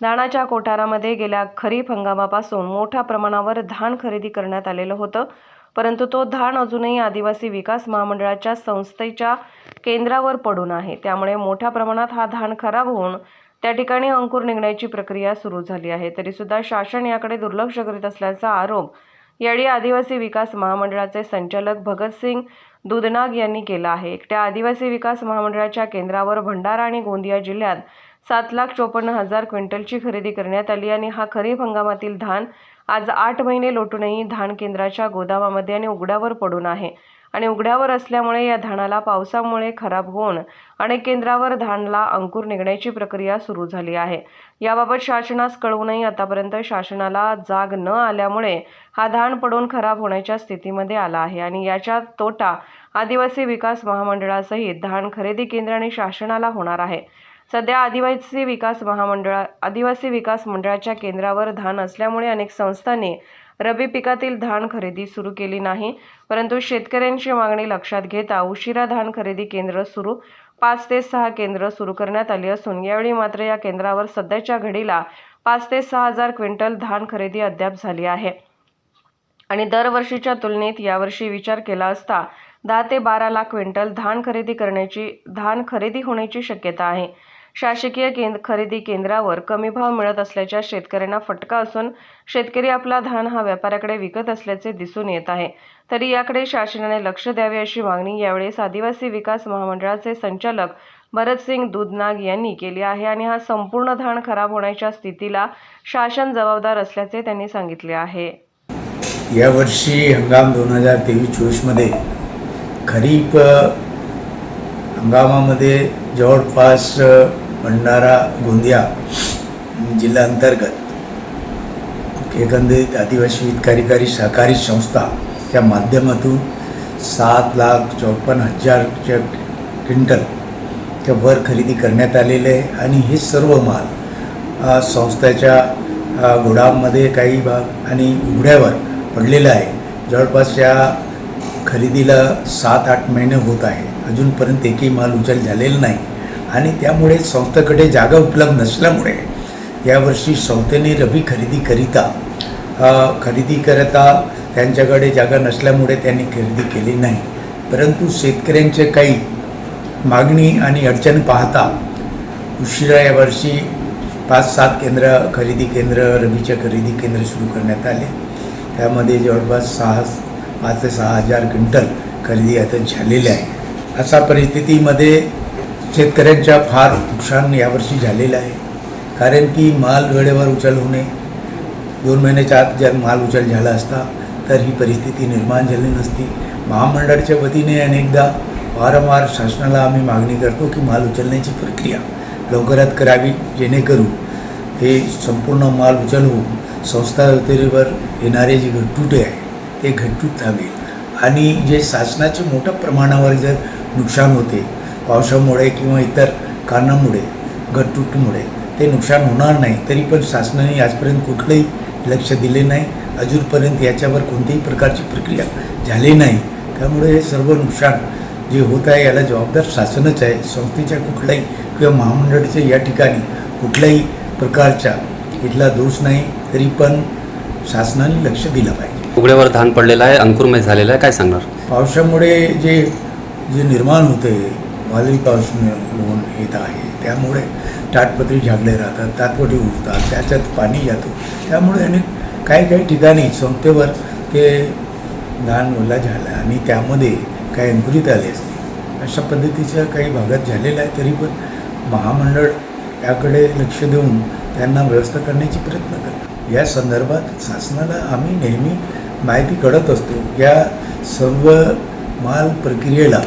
धानाच्या कोठारामध्ये गेल्या खरीप हंगामापासून मोठ्या प्रमाणावर धान खरेदी करण्यात आलेलं होतं. परंतु तो धान अजूनही आदिवासी विकास महामंडळाच्या संस्थेच्या केंद्रावर पडून आहे. त्यामुळे मोठ्या प्रमाणात हा धान खराब होऊन त्या ठिकाणी अंकुर निघण्याची प्रक्रिया सुरू झाली आहे. तरीसुद्धा शासन याकडे दुर्लक्ष करीत असल्याचा आरोप यावेळी आदिवासी विकास महामंडळाचे संचालक भगतसिंग दुधनाग यांनी केला आहे. एकट्या आदिवासी विकास महामंडळाच्या केंद्रावर भंडारा आणि गोंदिया जिल्ह्यात सात लाख चोपन्न हजार क्विंटलची खरेदी करण्यात आली आणि हा खरीप हंगामातील धान आज आठ महिने लोटूनही धान केंद्राच्या गोदामामध्ये आणि उघड्यावर पडून आहे. आणि उघड्यावर असल्यामुळे या धानाला पावसामुळे खराब होऊन अनेक केंद्रावर धानला अंकुर निघण्याची प्रक्रिया सुरू झाली आहे. याबाबत शासनास कळवूनही आतापर्यंत शासनाला जाग न आल्यामुळे हा धान पडून खराब होण्याच्या स्थितीमध्ये आला आहे आणि याचा तोटा आदिवासी विकास महामंडळासहित धान खरेदी केंद्र आणि शासनाला होणार आहे. सध्या आदिवासी विकास महामंडळा आदिवासी विकास मंडळाच्या केंद्रावर धान असल्यामुळे अनेक संस्थांनी रब्बी पिकातील धान खरेदी सुरू केली नाही. परंतु शेतकऱ्यांची मागणी लक्षात घेता उशिरा धान खरेदी केंद्र सुरू पाच ते सहा केंद्र सुरू करण्यात आली असून यावेळी मात्र या केंद्रावर सध्याच्या घडीला पाच ते सहा हजार क्विंटल धान खरेदी अद्याप झाली आहे. आणि दरवर्षीच्या तुलनेत यावर्षी विचार केला असता दहा ते बारा लाख क्विंटल धान खरेदी करण्याची धान खरेदी होण्याची शक्यता आहे. शासकीय केंद्र खरेदी केंद्रावर कमी भाव मिळत असल्याच्या शेतकऱ्यांना फटका असून शेतकरी आपला धान हा व्यापाऱ्याकडे विकत असल्याचे दिसून येत आहे. तरी याकडे शासनाने लक्ष द्यावे अशी मागणी यावेळेस आदिवासी विकास महामंडळाचे संचालक भरतसिंग दुधनाग यांनी केली आहे आणि हा संपूर्ण धान खराब होण्याच्या स्थितीला शासन जबाबदार असल्याचे त्यांनी सांगितले आहे. यावर्षी हंगाम दोन हजार तेवीस चोवीसमध्ये खरीप हंगामामध्ये जवळपास अ, भंडारा गोंदिया जिल्हा अंतर्गत एकंदरीत आदिवासी हितकारिकारी सहकारी संस्थाच्या माध्यमातून सात लाख चौपन्न हजारच्या क्विंटलच्या वर खरेदी करण्यात आलेले आहे. आणि हे सर्व माल संस्थेच्या अ, काही भाग आणि उघड्यावर पडलेला आहे. जवळपास या खरेदीला सात आठ महिने होत आहे. अजूनपर्यंत एकही माल उचल झालेला नाही. आणि त्यामुळे संस्थेकडे जागा उपलब्ध नसल्यामुळे यावर्षी संस्थेने रबी खरेदीकरिता खरेदीकरिता खरेदी करता त्यांच्याकडे जागा नसल्यामुळे त्यांनी खरेदी केली नाही. परंतु शेतकऱ्यांचे काही मागणी आणि अडचण पाहता उशिरा यावर्षी पाच सात केंद्र खरेदी केंद्र रबीचे खरेदी केंद्र सुरू करण्यात आले. त्यामध्ये जवळपास सहा पाच ते सहा हजार क्विंटल खरेदी आता झालेली आहे. अशा परिस्थितीमध्ये शेतकऱ्यांच्या फार नुकसान यावर्षी झालेलं आहे. कारण की माल वेळेवर उचल होणे दोन महिन्याच्या आत जर माल उचल झाला असता तर ही परिस्थिती निर्माण झाली नसती. महामंडळाच्या वतीने अनेकदा वारंवार शासनाला आम्ही मागणी करतो की माल उचलण्याची प्रक्रिया लवकरात करावी जेणेकरून हे संपूर्ण माल उचल होऊन संस्था वतीवर येणारे जे घटतुटे आहे ते घटतूट थांबेल आणि जे शासनाचे मोठ्या प्रमाणावर जर नुकसान होते पावसामुळे किंवा इतर कारणामुळे घटतुटीमुळे ते नुकसान होणार नाही तरी पण शासनाने आजपर्यंत कुठलंही लक्ष दिले नाही. अजूनपर्यंत याच्यावर कोणत्याही प्रकारची प्रक्रिया झाली नाही. त्यामुळे हे सर्व नुकसान जे होत आहे याला जबाबदार शासनच आहे. संस्थेच्या कुठल्याही किंवा महामंडळाच्या या ठिकाणी कुठल्याही प्रकारचा इथला दोष नाही तरी पण शासनाने लक्ष दिलं पाहिजे. उघड्यावर धान पडलेलं आहे अंकुरमय झालेलं आहे काय सांगणार? पावसामुळे जे जे निर्माण होते वादळी पाऊस होऊन येत आहे त्यामुळे ताटपत्री झाकले राहतात ताटपटी उठतात त्याच्यात पाणी जातो. त्यामुळे अनेक काही काही ठिकाणी संस्थेवर ते धान ओला झाला आणि त्यामध्ये काही अंकुरित आले असते. अशा पद्धतीच्या काही भागात झालेलं आहे तरी पण महामंडळ याकडे लक्ष देऊन त्यांना व्यवस्था करण्याची प्रयत्न करतात. या संदर्भात शासनाला आम्ही नेहमी माहिती कळत असतो या सर्व माल प्रक्रियेला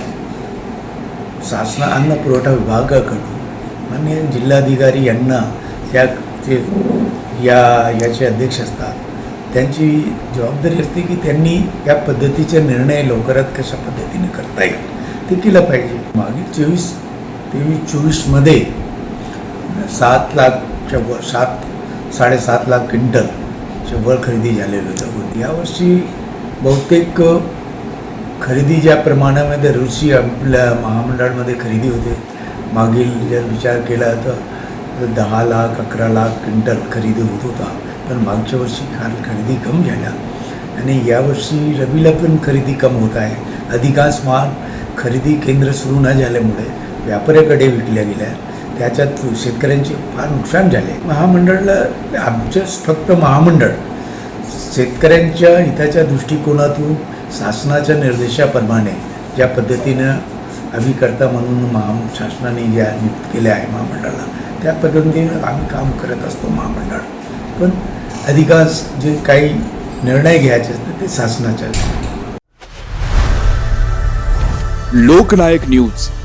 शासन अन्न पुरवठा विभागाकडून मान्य जिल्हाधिकारी यांना त्या ते या याचे अध्यक्ष असतात. त्यांची जबाबदारी असते की त्यांनी या पद्धतीचे निर्णय लवकरात कशा पद्धतीने करता येईल ते केलं पाहिजे. मागील चोवीस तेवीस चोवीसमध्ये सात लाखच्या वर सात साडेसात लाख क्विंटलच्या वर खरेदी झालेलं होतं. यावर्षी बहुतेक खरेदी ज्या प्रमाणामध्ये दरवर्षी आपल्या महामंडळामध्ये खरेदी होते मागील जर विचार केला तर दहा लाख अकरा लाख क्विंटल खरेदी होत होता. पण मागच्या वर्षी फार खरेदी कमी झाल्या. आणि यावर्षी रवीला पण खरेदी कम होत आहे. अधिकांश माल खरेदी केंद्र सुरू न झाल्यामुळे व्यापाऱ्याकडे विकल्या गेल्या. त्याच्यात शेतकऱ्यांचे फार नुकसान झाले. महामंडळाला आमचं फक्त महामंडळ शेतकऱ्यांच्या हिताच्या दृष्टिकोनातून शासनाच्या निर्देशाप्रमाणे ज्या पद्धतीनं आम्ही करता म्हणून महा शासनाने ज्या नियुक्त केल्या आहे महामंडळाला त्या पद्धतीनं आम्ही काम करत असतो महामंडळ. पण अधिकांश जे काही निर्णय घ्यायचे असतात ते शासनाच्या. लोकनायक न्यूज.